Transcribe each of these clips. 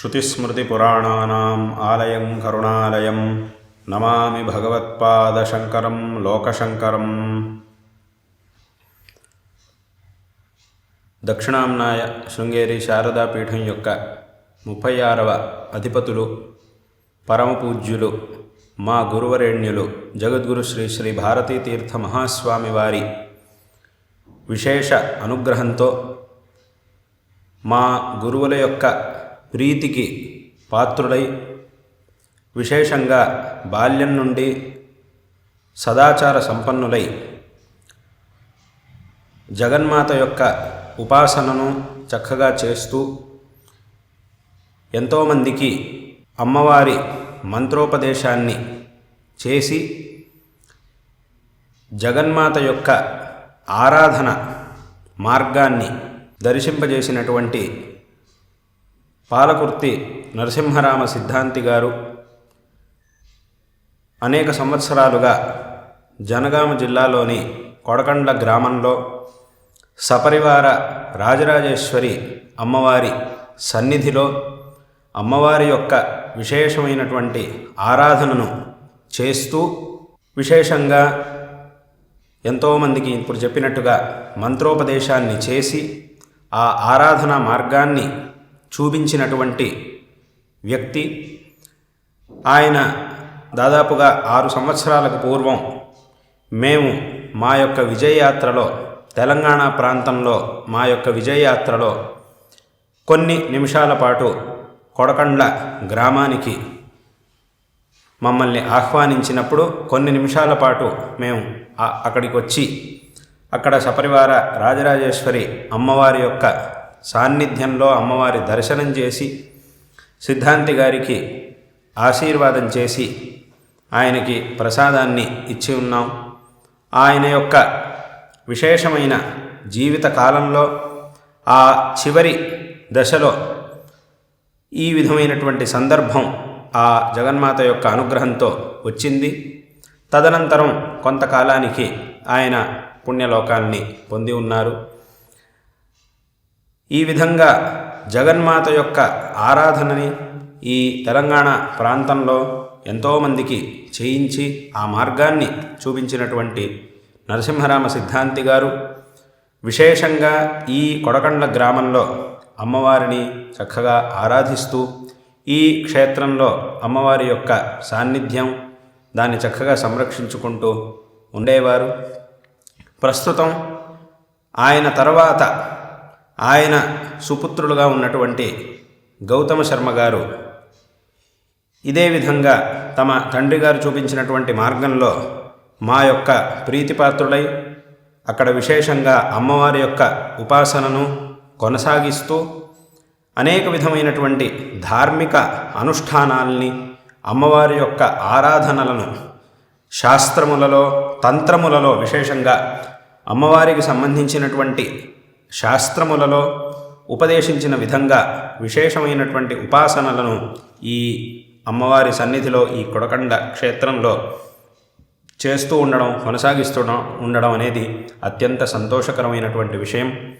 श्रुतिस्मृतिपुराणानाम् आलयं करुणालयं నమామి భగవత్పాదశంకరం లోకశంకరం దక్షిణాంనాయ శృంగేరి శారదా పీఠం యొక్క ముప్పై ఆరవ అధిపతులు పరమపూజ్యులు మా గురువరేణ్యులు జగద్గురు శ్రీ శ్రీ భారతీ తీర్థ మహాస్వామి వారి విశేష అనుగ్రహంతో మా గురువుల యొక్క ప్రీతికి పాత్రుడై విశేషంగా బాల్యం నుండి సదాచార సంపన్నులై జగన్మాత యొక్క ఉపాసనను చక్కగా చేస్తూ ఎంతోమందికి అమ్మవారి మంత్రోపదేశాన్ని చేసి జగన్మాత యొక్క ఆరాధన మార్గాన్ని దర్శింపజేసినటువంటి పాలకుర్తి నరసింహరామ సిద్ధాంతి గారు అనేక సంవత్సరాలుగా జనగామ జిల్లాలోని కొడకండ్ల గ్రామంలో సపరివార రాజరాజేశ్వరి అమ్మవారి సన్నిధిలో అమ్మవారి యొక్క విశేషమైనటువంటి ఆరాధనను చేస్తూ విశేషంగా ఎంతోమందికి ఇప్పుడు చెప్పినట్టుగా మంత్రోపదేశాన్ని చేసి ఆ ఆరాధన మార్గాన్ని చూపించినటువంటి వ్యక్తి ఆయన దాదాపుగా ఆరు సంవత్సరాలకు పూర్వం మేము మా యొక్క విజయయాత్రలో తెలంగాణ ప్రాంతంలో మా యొక్క విజయయాత్రలో కొన్ని నిమిషాల పాటు కొడకండ్ల గ్రామానికి మమ్మల్ని ఆహ్వానించినప్పుడు కొన్ని నిమిషాల పాటు మేము అక్కడికి వచ్చి అక్కడ సపరివార రాజరాజేశ్వరి అమ్మవారి యొక్క సాన్నిధ్యంలో అమ్మవారి దర్శనం చేసి సిద్ధాంతి గారికి ఆశీర్వాదం చేసి ఆయనకి ప్రసాదాన్ని ఇచ్చి ఉన్నాం. ఆయన యొక్క విశేషమైన జీవిత కాలంలో ఆ చివరి దశలో ఈ విధమైనటువంటి సందర్భం ఆ జగన్మాత యొక్క అనుగ్రహంతో వచ్చింది. తదనంతరం కొంతకాలానికి ఆయన పుణ్యలోకాల్ని పొంది ఉన్నారు. ఈ విధంగా జగన్మాత యొక్క ఆరాధనని ఈ తెలంగాణ ప్రాంతంలో ఎంతోమందికి చేయించి ఆ మార్గాన్ని చూపించినటువంటి నరసింహరామ సిద్ధాంతి గారు విశేషంగా ఈ కొడకండ్ల గ్రామంలో అమ్మవారిని చక్కగా ఆరాధిస్తూ ఈ క్షేత్రంలో అమ్మవారి యొక్క సాన్నిధ్యం దాన్ని చక్కగా సంరక్షించుకుంటూ ఉండేవారు. ప్రస్తుతం ఆయన తర్వాత ఆయన సుపుత్రులుగా ఉన్నటువంటి గౌతమ శర్మ గారు ఇదే విధంగా తమ తండ్రి గారు చూపించినటువంటి మార్గంలో మా యొక్క ప్రీతిపాత్రుడై అక్కడ విశేషంగా అమ్మవారి యొక్క ఉపాసనను కొనసాగిస్తూ అనేక విధమైనటువంటి ధార్మిక అనుష్ఠానాల్ని అమ్మవారి యొక్క ఆరాధనలను శాస్త్రములలో తంత్రములలో విశేషంగా అమ్మవారికి సంబంధించినటువంటి శాస్త్రములలో ఉపదేశించిన విధంగా విశేషమైనటువంటి ఉపాసనలను ఈ అమ్మవారి సన్నిధిలో ఈ కొడకండ క్షేత్రంలో చేస్తూ ఉండడం కొనసాగిస్తూ ఉండడం అనేది అత్యంత సంతోషకరమైనటువంటి విషయం.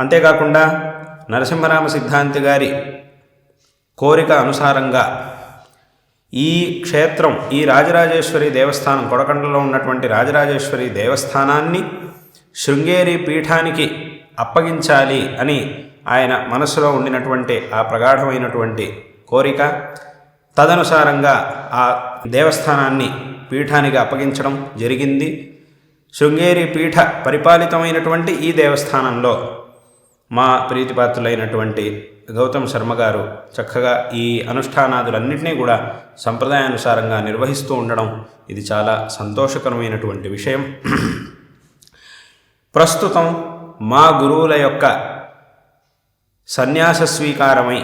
అంతేకాకుండా నరసింహరామ సిద్ధాంతి గారి కోరిక అనుసారంగా ఈ క్షేత్రం ఈ రాజరాజేశ్వరి దేవస్థానం కొడకండలో ఉన్నటువంటి రాజరాజేశ్వరి దేవస్థానాన్ని శృంగేరి పీఠానికి అప్పగించాలి అని ఆయన మనసులో ఉండినటువంటి ఆ ప్రగాఢమైనటువంటి కోరిక తదనుసారంగా ఆ దేవస్థానాన్ని పీఠానికి అప్పగించడం జరిగింది. శృంగేరి పీఠ పరిపాలితమైనటువంటి ఈ దేవస్థానంలో మా ప్రీతిపాత్రులైనటువంటి గౌతమ్ శర్మ గారు చక్కగా ఈ అనుష్ఠానాదులన్నింటినీ కూడా సంప్రదాయానుసారంగా నిర్వహిస్తూ ఉండడం ఇది చాలా సంతోషకరమైనటువంటి విషయం. ప్రస్తుతం మా గురువుల యొక్క సన్యాస స్వీకారమై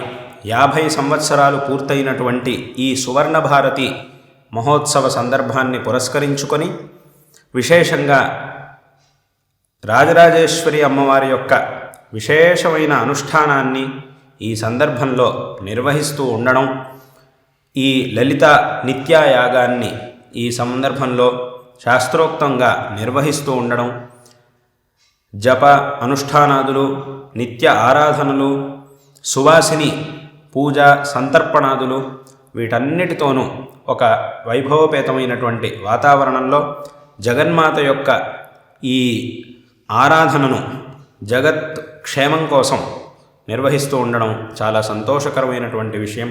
యాభై సంవత్సరాలు పూర్తయినటువంటి ఈ సువర్ణ భారతి మహోత్సవ సందర్భాన్ని పురస్కరించుకొని విశేషంగా రాజరాజేశ్వరి అమ్మవారి యొక్క విశేషమైన అనుష్ఠానాన్ని ఈ సందర్భంలో నిర్వహిస్తూ ఉండడం ఈ లలిత నిత్యాయాగాన్ని ఈ సందర్భంలో శాస్త్రోక్తంగా నిర్వహిస్తూ ఉండడం జప అనుష్ఠానాదులు నిత్య ఆరాధనలు సువాసిని పూజ సంతర్పణాదులు వీటన్నిటితోనూ ఒక వైభవపేతమైనటువంటి వాతావరణంలో జగన్మాత యొక్క ఈ ఆరాధనను జగత్ క్షేమం కోసం నిర్వహిస్తూ ఉండడం చాలా సంతోషకరమైనటువంటి విషయం.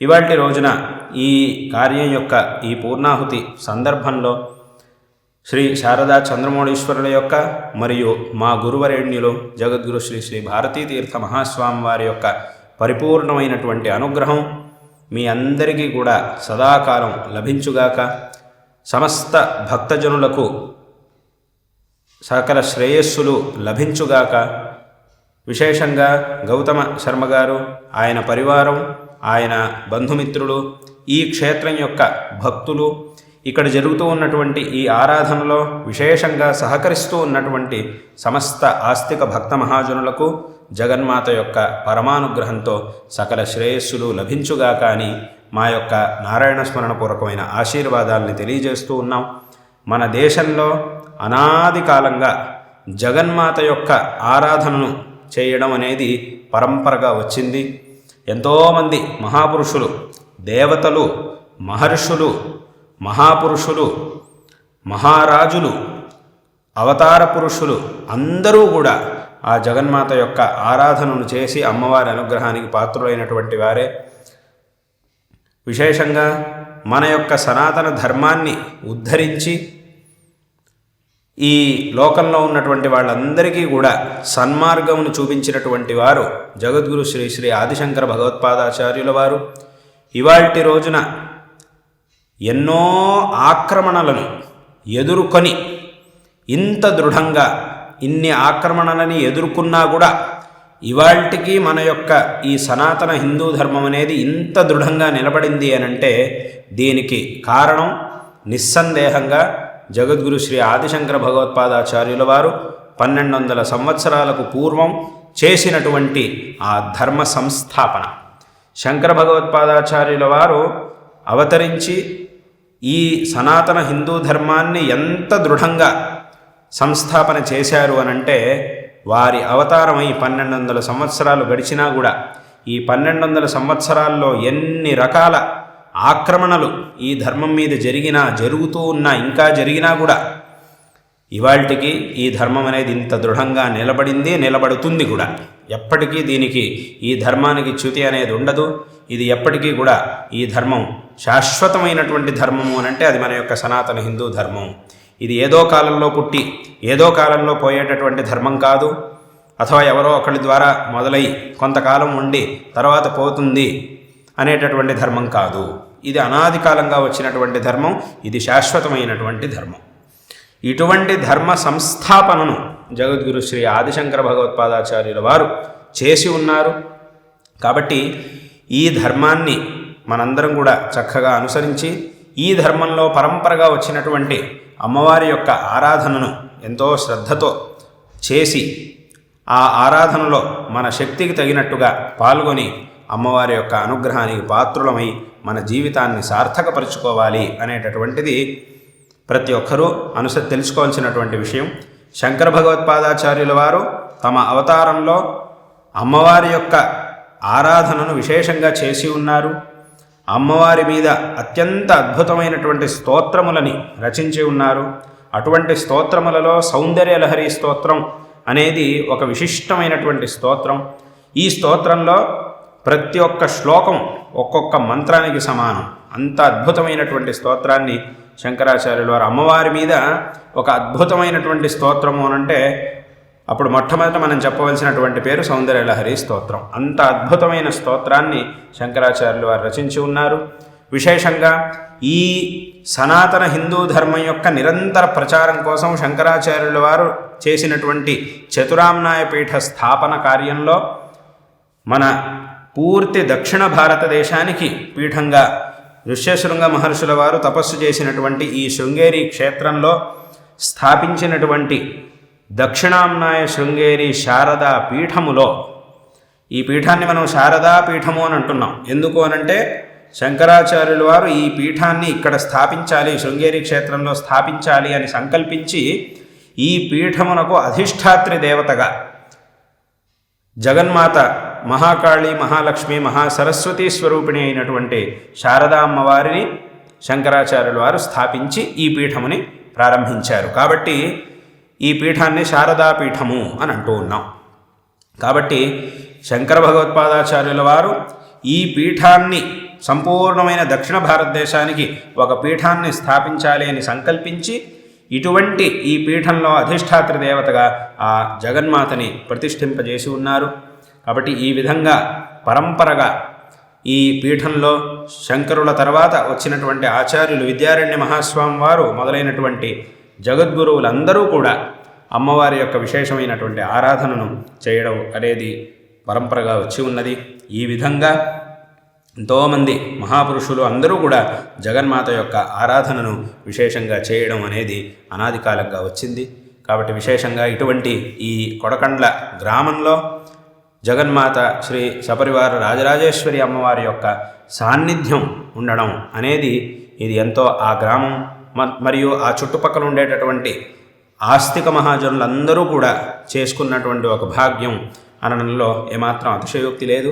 ఇవాటి రోజున ఈ కార్యం యొక్క ఈ పూర్ణాహుతి సందర్భంలో శ్రీ శారదా చంద్రమౌళీశ్వరుల యొక్క మరియు మా గురువరేణ్యులు జగద్గురు శ్రీ శ్రీ భారతీ తీర్థ మహాస్వామి వారి యొక్క పరిపూర్ణమైనటువంటి అనుగ్రహం మీ అందరికీ కూడా సదాకాలం లభించుగాక. సమస్త భక్తజనులకు సకల శ్రేయస్సులు లభించుగాక. విశేషంగా గౌతమ శర్మ గారు ఆయన పరివారం ఆయన బంధుమిత్రులు ఈ క్షేత్రం యొక్క భక్తులు ఇక్కడ జరుగుతూ ఉన్నటువంటి ఈ ఆరాధనలో విశేషంగా సహకరిస్తూ ఉన్నటువంటి సమస్త ఆస్తిక భక్త మహాజనులకు జగన్మాత యొక్క పరమానుగ్రహంతో సకల శ్రేయస్సులు లభించుగా కానీ మా యొక్క నారాయణ స్మరణపూర్వకమైన ఆశీర్వాదాలని తెలియజేస్తూ ఉన్నాం. మన దేశంలో అనాది కాలంగా జగన్మాత యొక్క ఆరాధనను చేయడం అనేది పరంపరగా వచ్చింది. ఎంతోమంది మహాపురుషులు దేవతలు మహర్షులు మహాపురుషులు మహారాజులు అవతార పురుషులు అందరూ కూడా ఆ జగన్మాత యొక్క ఆరాధనను చేసి అమ్మవారి అనుగ్రహానికి పాత్రులైనటువంటి వారే. విశేషంగా మన యొక్క సనాతన ధర్మాన్ని ఉద్ధరించి ఈ లోకంలో ఉన్నటువంటి వాళ్ళందరికీ కూడా సన్మార్గమును చూపించినటువంటి వారు జగద్గురు శ్రీ శ్రీ ఆదిశంకర భగవత్పాదాచార్యుల వారు. ఇవాల్టి రోజున ఎన్నో ఆక్రమణలను ఎదుర్కొని ఇంత దృఢంగా ఇన్ని ఆక్రమణలని ఎదుర్కొన్నా కూడా ఇవాళ్టికి మన యొక్క ఈ సనాతన హిందూ ధర్మం అనేది ఇంత దృఢంగా నిలబడింది అనంటే దీనికి కారణం నిస్సందేహంగా జగద్గురు శ్రీ ఆదిశంకర భగవత్పాదాచార్యుల వారు పన్నెండు వందల సంవత్సరాలకు పూర్వం చేసినటువంటి ఆ ధర్మ సంస్థాపన. శంకర భగవత్పాదాచార్యుల వారు అవతరించి ఈ సనాతన హిందూ ధర్మాన్ని ఎంత దృఢంగా సంస్థాపన చేశారు అనంటే వారి అవతారమై పన్నెండు వందల సంవత్సరాలు గడిచినా కూడా ఈ పన్నెండు వందల సంవత్సరాల్లో ఎన్ని రకాల ఆక్రమణలు ఈ ధర్మం మీద జరిగినా జరుగుతూ ఉన్నా ఇంకా జరిగినా కూడా ఇవాళకి ఈ ధర్మం అనేది ఇంత దృఢంగా నిలబడింది నిలబడుతుంది కూడా. ఎప్పటికీ దీనికి ఈ ధర్మానికి చ్యుతి అనేది ఉండదు. ఇది ఎప్పటికీ కూడా ఈ ధర్మం శాశ్వతమైనటువంటి ధర్మము అని అంటే అది మన యొక్క సనాతన హిందూ ధర్మం. ఇది ఏదో కాలంలో పుట్టి ఏదో కాలంలో పోయేటటువంటి ధర్మం కాదు. అథవా ఎవరో ఒకరి ద్వారా మొదలై కొంతకాలం ఉండి తర్వాత పోతుంది అనేటటువంటి ధర్మం కాదు. ఇది అనాది కాలంగా వచ్చినటువంటి ధర్మం ఇది శాశ్వతమైనటువంటి ధర్మం. ఇటువంటి ధర్మ సంస్థాపనను జగద్గురు శ్రీ ఆదిశంకర భగవత్పాదాచార్యుల వారు చేసి ఉన్నారు. కాబట్టి ఈ ధర్మాన్ని మనందరం కూడా చక్కగా అనుసరించి ఈ ధర్మంలో పరంపరగా వచ్చినటువంటి అమ్మవారి యొక్క ఆరాధనను ఎంతో శ్రద్ధతో చేసి ఆ ఆరాధనలో మన శక్తికి తగినట్టుగా పాల్గొని అమ్మవారి యొక్క అనుగ్రహానికి పాత్రులమై మన జీవితాన్ని సార్థకపరుచుకోవాలి అనేటటువంటిది ప్రతి ఒక్కరూ అనుస తెలుసుకోవాల్సినటువంటి విషయం. శంకర భగవత్పాదాచార్యుల వారు తమ అవతారంలో అమ్మవారి యొక్క ఆరాధనను విశేషంగా చేసి ఉన్నారు. అమ్మవారి మీద అత్యంత అద్భుతమైనటువంటి స్తోత్రములని రచించి ఉన్నారు. అటువంటి స్తోత్రములలో సౌందర్యలహరి స్తోత్రం అనేది ఒక విశిష్టమైనటువంటి స్తోత్రం. ఈ స్తోత్రంలో ప్రతి ఒక్క శ్లోకం ఒక్కొక్క మంత్రానికి సమానం. అంత అద్భుతమైనటువంటి స్తోత్రాన్ని శంకరాచార్యుల వారు అమ్మవారి మీద ఒక అద్భుతమైనటువంటి స్తోత్రము అనంటే అప్పుడు మొట్టమొదట మనం చెప్పవలసినటువంటి పేరు సౌందర్యలహరి స్తోత్రం. అంత అద్భుతమైన స్తోత్రాన్ని శంకరాచార్యులు వారు రచించి ఉన్నారు. విశేషంగా ఈ సనాతన హిందూ ధర్మం యొక్క నిరంతర ప్రచారం కోసం శంకరాచార్యుల వారు చేసినటువంటి చతురామ్నాయపీఠ స్థాపన కార్యంలో మన పూర్తి దక్షిణ భారతదేశానికి పీఠంగా ఋష్యశృంగ మహర్షుల వారు తపస్సు చేసినటువంటి ఈ శృంగేరి క్షేత్రంలో స్థాపించినటువంటి దక్షిణాంనాయ శృంగేరి శారదా పీఠములో. ఈ పీఠాన్ని మనం శారదా పీఠము అని అంటున్నాం. ఎందుకు అనంటే శంకరాచార్యుల వారు ఈ పీఠాన్ని ఇక్కడ స్థాపించాలి శృంగేరి క్షేత్రంలో స్థాపించాలి అని సంకల్పించి ఈ పీఠమునకు అధిష్టాత్రి దేవతగా జగన్మాత మహాకాళి మహాలక్ష్మి మహాసరస్వతి స్వరూపిణి అయినటువంటి శారదా అమ్మవారిని శంకరాచార్యుల వారు స్థాపించి ఈ పీఠముని ప్రారంభించారు. కాబట్టి ఈ పీఠాన్ని శారదా పీఠము అని అంటూ ఉన్నాం. కాబట్టి శంకర భగవత్పాదాచార్యుల వారు ఈ పీఠాన్ని సంపూర్ణమైన దక్షిణ భారతదేశానికి ఒక పీఠాన్ని స్థాపించాలి అని సంకల్పించి ఇటువంటి ఈ పీఠంలో అధిష్టాత్రి దేవతగా ఆ జగన్మాతని ప్రతిష్ఠింపజేసి ఉన్నారు. కాబట్టి ఈ విధంగా పరంపరగా ఈ పీఠంలో శంకరుల తర్వాత వచ్చినటువంటి ఆచార్యులు విద్యారణ్య మహాస్వామి వారు మొదలైనటువంటి జగద్గురువులందరూ కూడా అమ్మవారి యొక్క విశేషమైనటువంటి ఆరాధనను చేయడం అనేది పరంపరగా వచ్చి ఉన్నది. ఈ విధంగా ఎంతోమంది మహాపురుషులు అందరూ కూడా జగన్మాత యొక్క ఆరాధనను విశేషంగా చేయడం అనేది అనాది కాలంగా వచ్చింది. కాబట్టి విశేషంగా ఇటువంటి ఈ కొడకండ్ల గ్రామంలో జగన్మాత శ్రీ సపరివార రాజరాజేశ్వరి అమ్మవారి యొక్క సాన్నిధ్యం ఉండడం అనేది ఇది ఎంతో ఆ గ్రామం మ- మరియు ఆ చుట్టుపక్కల ఉండేటటువంటి ఆస్తిక మహాజనులందరూ కూడా చేసుకున్నటువంటి ఒక భాగ్యం అనడంలో ఏమాత్రం అతిశయోక్తి లేదు.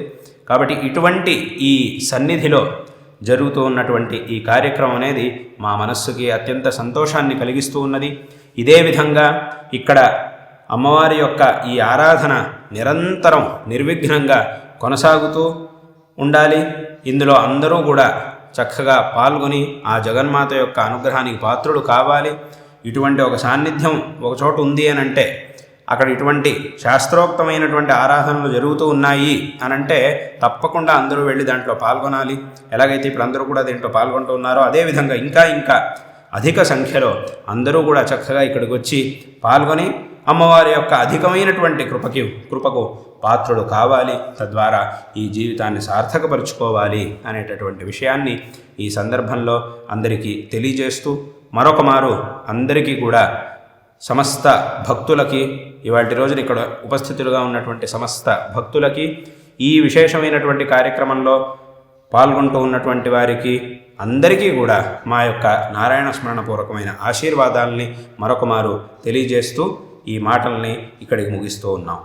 కాబట్టి ఇటువంటి ఈ సన్నిధిలో జరుగుతూ ఉన్నటువంటి ఈ కార్యక్రమం అనేది మా మనస్సుకి అత్యంత సంతోషాన్ని కలిగిస్తూ ఉన్నది. ఇదే విధంగా ఇక్కడ అమ్మవారి యొక్క ఈ ఆరాధన నిరంతరం నిర్విఘ్నంగా కొనసాగుతూ ఉండాలి. ఇందులో అందరూ కూడా చక్కగా పాల్గొని ఆ జగన్మాత యొక్క అనుగ్రహానికి పాత్రుడు కావాలి. ఇటువంటి ఒక సాన్నిధ్యం ఒక చోట ఉంది అని అంటే అక్కడ ఇటువంటి శాస్త్రోక్తమైనటువంటి ఆరాధనలు జరుగుతూ ఉన్నాయి అని అంటే తప్పకుండా అందరూ వెళ్ళి దాంట్లో పాల్గొనాలి. ఎలాగైతే ఇప్పుడు అందరూ కూడా దీంట్లో పాల్గొంటూ ఉన్నారో అదేవిధంగా ఇంకా ఇంకా అధిక సంఖ్యలో అందరూ కూడా చక్కగా ఇక్కడికి వచ్చి పాల్గొని అమ్మవారి యొక్క అధికమైనటువంటి కృపకి కృపకు పాత్రుడు కావాలి. తద్వారా ఈ జీవితాన్ని సార్థకపరుచుకోవాలి అనేటటువంటి విషయాన్ని ఈ సందర్భంలో అందరికీ తెలియజేస్తూ మరొక మారు అందరికీ కూడా సమస్త భక్తులకి ఇవాటి రోజున ఇక్కడ ఉపస్థితులుగా ఉన్నటువంటి సమస్త భక్తులకి ఈ విశేషమైనటువంటి కార్యక్రమంలో పాల్గొంటూ ఉన్నటువంటి వారికి అందరికీ కూడా మా యొక్క నారాయణ స్మరణపూర్వకమైన ఆశీర్వాదాలని మరొక మారు తెలియజేస్తూ ఈ మాటల్ని ఇక్కడికి ముగిస్తూ ఉన్నాం.